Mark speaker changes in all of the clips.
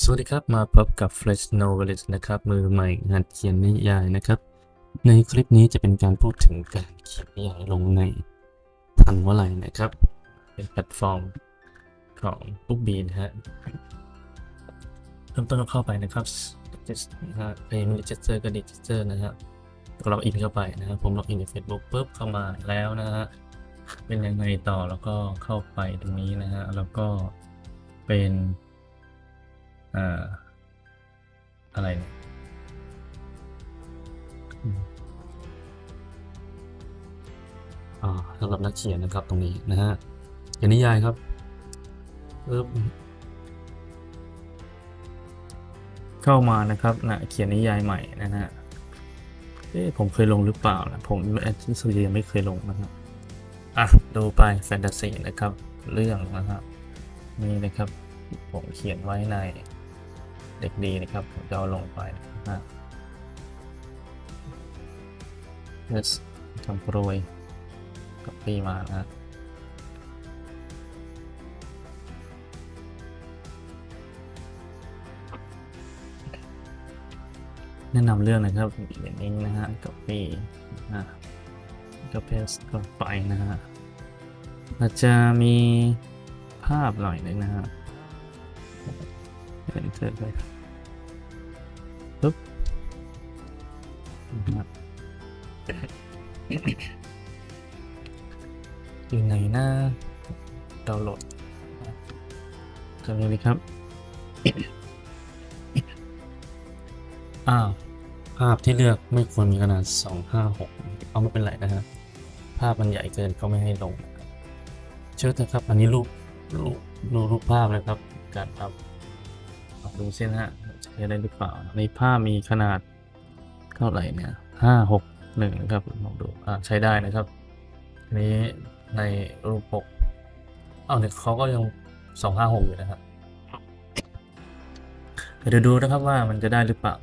Speaker 1: สวัสดีครับ มาพบกับ Fresh Novelist นะครับ มือใหม่หัดเขียนนิยายนะครับ ในคลิปนี้จะเป็นการพูดถึงการเขียนนิยายลงในทันวลัยนะครับ เป็นแพลตฟอร์มของ b o o k b e a นะฮะเริ่มต้นก็เข้าไปนะครับ Just นะฮะเพลง Register ก็ Register นะฮะก็ล็อกอินเข้าไปนะครับผมล็อกอินใน Facebook ปุ๊บเข้ามาแล้วนะฮะเป็นยังไงต่อแล้วก็เข้าไปตรงนี้นะฮะแล้วก็เป็น อ่าอะไรเนี่ยอืมอ่าสำหรับนักเขียนนะครับตรงนี้นะฮะเขียนนิยายครับปึ๊บเข้ามานะครับนะเขียนนิยายใหม่นะฮะเอ๊ะผมเคยลงหรือเปล่านะผมแอดซูยังไม่เคยลงนะครับอะดูไปแฟนตาซีนะครับ เรื่องนะครับนี่นะครับ ผมเขียนไว้ใน เด็กดีนะครับผมจะเอาลงไปนะ Yes ทำโปรยกับปีมานะแนะนำเรื่องนะครับอย่างนี้นะฮะกับปีนะก็เพสก็ไปนะฮะอาจะมีภาพหน่อยหนึงนะฮะ เอนเตอร์ไปปุ๊บนะครับอยู่ไหนหน้าดาวน์โหลดจะมีไหมครับ อ้าว ภาพที่เลือกไม่ควรมีขนาด 256 เอาไม่เป็นไรนะฮะ ภาพมันใหญ่เกินเขาไม่ให้ลงนะครับเชื่อเถอะครับ อันนี้รูปรูปรูปรูปภาพเลยครับ การทำลอง ดูเส้นฮะใช้ได้หรือเปล่าในภามีขนาดเท่าไหร่เนี่ยห้าหกหนึ่งนะครับลองดูอ่าใช้ได้นะครับอันนี้ในรูปปกเอาเนี่ยเขาก็ยังสองห้าหกอยู่นะครับเดี๋ยวดูนะครับว่ามันจะได้หรือเปล่า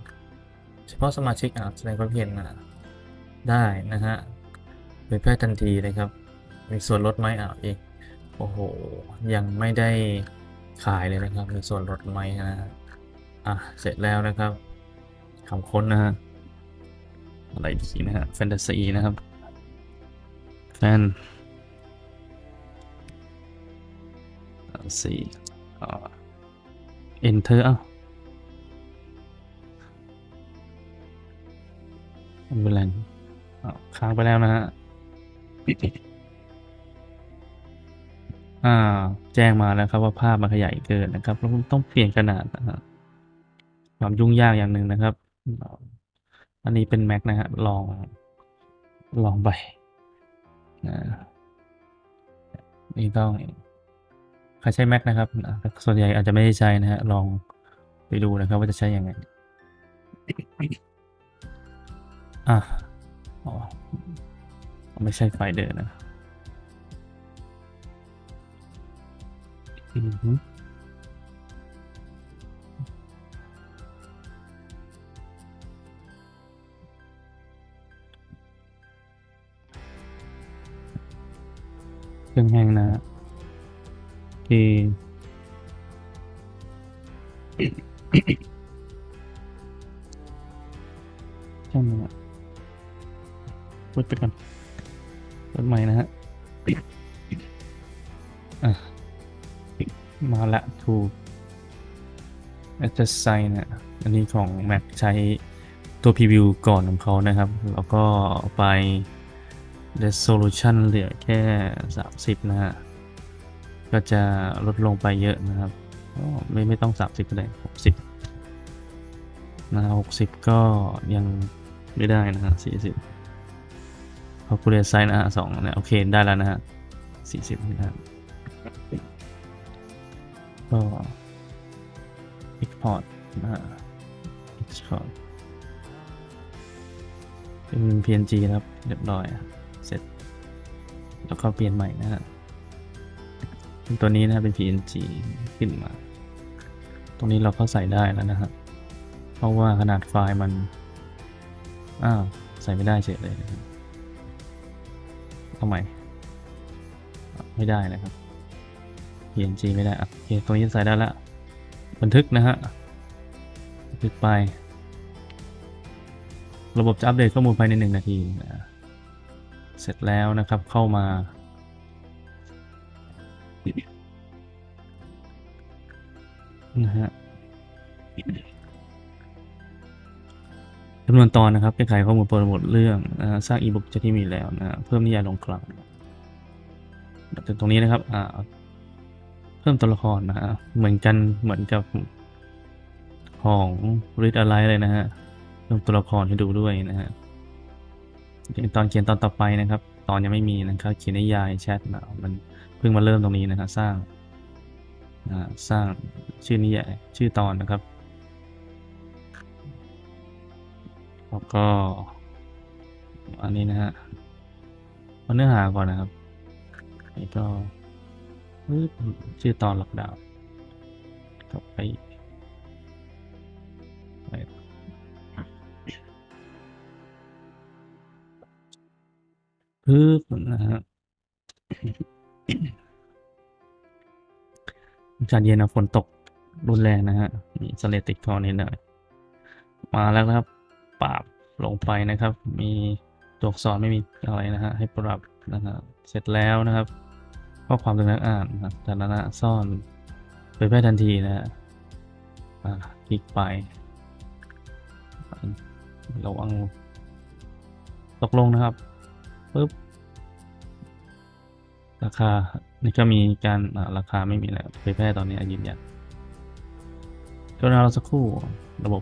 Speaker 1: เฉพาะสมาชิกอ่าแสดงความเห็นนะได้นะฮะเผยแพร่ทันทีนะครับ มีส่วนลดไหมอ่าเองโอ้โห ยังไม่ได้ขายเลยนะครับ มีส่วนลดไหมนะ อะ เสร็จแล้วนะครับคำค้นนะฮะ อะไรดีนะฮะ แฟนตาซีนะครับ แฟนซีอ่า enter อ้าวไม่เป็นไรอ้าวค้างไปแล้วนะฮะอ่า แจ้งมาแล้วครับว่าภาพมันขยายเกินนะครับแล้วต้องเปลี่ยนขนาดนะฮะ ความยุ่งยากอย่างหนึ่งนะครับ อันนี้เป็น Mac นะฮะลองลองไปนะนี่ต้องใครใช้ Mac นะครับ ส่วนใหญ่อาจจะไม่ได้ใช้นะฮะลองไปดูนะครับว่าจะใช้ยังไงอะอ๋อไม่ใช่ไฟเดินนะอือ เครื่องแห้งนะที่ช่างมันอะพูดไปก่อนเปิดใหม่นะฮะมาละถูก a d j u s t Sign เนี่ยอันนี้ของ Mac ใช้ตัว preview ก่อนของเขานะครับ แล้วก็ไป resolution เหลือแค่ 30 นะฮะ ก็จะลดลงไปเยอะนะครับก็ไม่ไม่ต้อง 30ก็ได้ 60นะฮะ60 ก็ยังไม่ได้นะฮะ 40 calculate size นะฮะ2เนี่ยโอเค ได้แล้วนะฮะ 40 นะครับก็ export นะฮะ export เป็น png นะครับ เรียบร้อยอะเสร็จ แล้วก็เปลี่ยนใหม่นะฮะตัวนี้นะเป็น png ขึ้นมา ตรงนี้เราก็ใส่ได้แล้วนะฮะเพราะว่าขนาดไฟล์มันอ้าวใส่ไม่ได้เฉยเลยนะครับทำไมไม่ได้นะครับ PNG ไม่ได้อะโอเคตรงนี้ใส่ได้ละบันทึกนะฮะคลิกไป ระบบจะอัปเดตข้อมูลภายในหนึ่งนาทีนะ เสร็จแล้วนะครับเข้ามา นะฮะจำนวนตอนนะครับแก้ไขข้อมูลโปรโมทเรื่องนะสร้างอีบุ๊กจากที่มีแล้วนะเพิ่มนิยายลงกลั่งถึงตรงนี้นะครับอ่าเพิ่มตัวละครนะฮะเหมือนกันเหมือนกับของ Read a l i เลยนะฮะเพิ่มตัวละครให้ดูด้วยนะฮะ ตอนเขียนตอนต่อไปนะครับ ตอนยังไม่มีนะครับ เขียนนิยายแชทนะมันเพิ่งมาเริ่มตรงนี้นะฮะสร้างสร้างชื่อนิยายชื่อตอนนะครับแล้วก็ อันนี้นะฮะเอาเนื้อหาก่อนนะครับนี่ก็ชื่อตอนหล็อกดาวน์กลับไปไป ปึ๊บนะฮะอากาศเย็นนะฝนตกรุนแรงนะฮะมีสเลติดคอนิดหน่อยมาแล้วนะครับ ปราบลงไปนะครับ มีตัวอักษรไม่มีอะไรนะฮะให้ปรับนะฮะเสร็จแล้วนะครับข้อความตรงนั้นอ่านนะครับแต่ละนะซ่อนเผยแพร่ทันทีนะฮะคลิกไประวังตกลงนะครับ ปึ๊บ ราคา นี่ก็มีการราคาไม่มีแล้วเผยแพร่ตอนนี้ยืนยันก็เราสักครู่ระบบ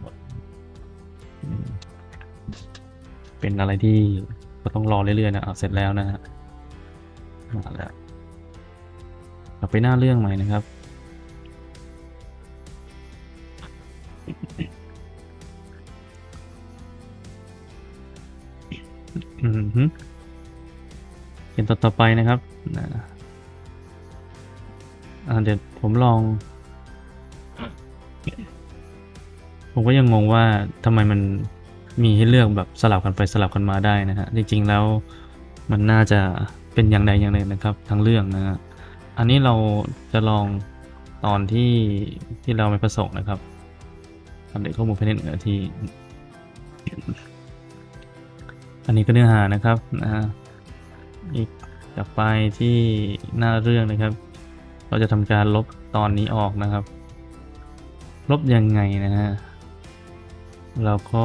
Speaker 1: เป็นอะไรที่ก็ต้องรอเรื่อยๆนะเอาเสร็จแล้วนะฮะมาแล้วกลับไปหน้าเรื่องใหม่นะครับอืม ต่อต่อไปนะครับเดี๋ยวผมลอง ผมก็ยังงงว่าทำไมมันมีให้เลือกแบบสลับกันไปสลับกันมาได้นะฮะจริงๆแล้วมันน่าจะเป็นอย่างใดอย่างหนึ่งนะครับทั้งเรื่องนะฮะอันนี้เราจะลองตอนที่ที่เราไม่ประสงค์นะครับอัปเดตข้อมูลภายในหนึ่งนาที อันนี้ก็เนื้อหานะครับนะฮะ อีกกลับไปที่หน้าเรื่องนะครับ เราจะทำการลบตอนนี้ออกนะครับ ลบยังไงนะฮะเราก็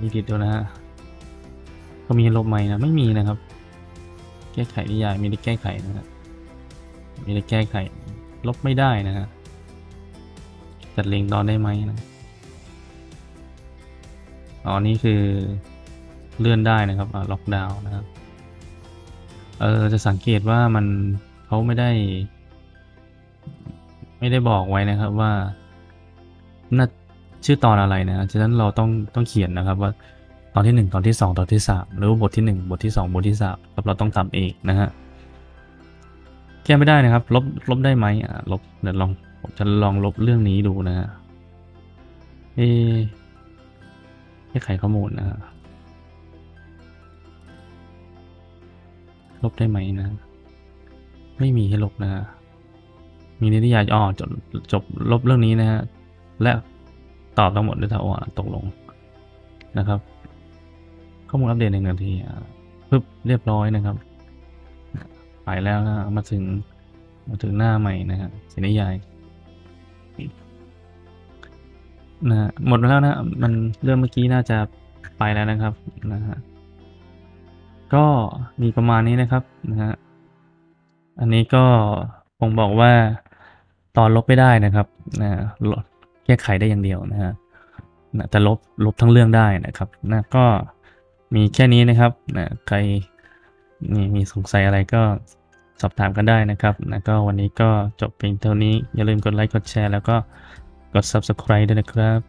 Speaker 1: อีดิทดูนะฮะก็มีลบไหมนะไม่มีนะครับ แก้ไขนิยายม่ได้แก้ไขนะฮะม่ได้แก้ไข ลบไม่ได้นะฮะจัดเรียงตอนได้ไหมนะอ๋อนี่คือ เลื่อนได้นะครับล็อกดาวน์นะครับเออจะสังเกตว่ามันเขาไม่ได้ ไม่ได้บอกไว้นะครับว่าน่าชื่อตอนอะไรนะฉะนั้นเราต้องต้องเขียนนะครับว่าตอนที่หนึ่งตอนที่สองตอนที่สามหรือว่าบทที่หนึ่งบทที่สองบทที่สามครับเราต้องทำเองนะฮะแก้ไม่ได้นะครับ ลบลบได้ไหมอ่าลบเดี๋ยวลองผมจะลองลบเรื่องนี้ดูนะฮะเอ๊ะแก้ไขข้อมูลนะฮะ ลบได้ไหมนะ ไม่มีให้ลบนะมีนิยายอ๋อจบจบลบเรื่องนี้นะฮะและตอบทั้งหมดด้วยถ้าว่าตกลงนะครับ ข้อมูลอัปเดตในหนึ่งนาทีปึ๊บเรียบร้อยนะครับไปแล้วนะมาถึงมาถึงหน้าใหม่นะฮะสินิยายนะฮะหมดแล้วนะ มันเรื่องเมื่อกี้น่าจะไปแล้วนะครับนะฮะ ก็มีประมาณนี้นะครับนะฮะอันนี้ก็ผมบอกว่าตอนลบไม่ได้นะครับนะลบแก้ไขได้อย่างเดียวนะฮะนะแต่ลบลบทั้งเรื่องได้นะครับนะก็มีแค่นี้นะครับนะใครมีมีสงสัยอะไรก็สอบถามกันได้นะครับนะก็วันนี้ก็จบเพียงเท่านี้ อย่าลืมกดไลค์ กดแชร์ แล้วก็กด subscribe ด้วยนะครับ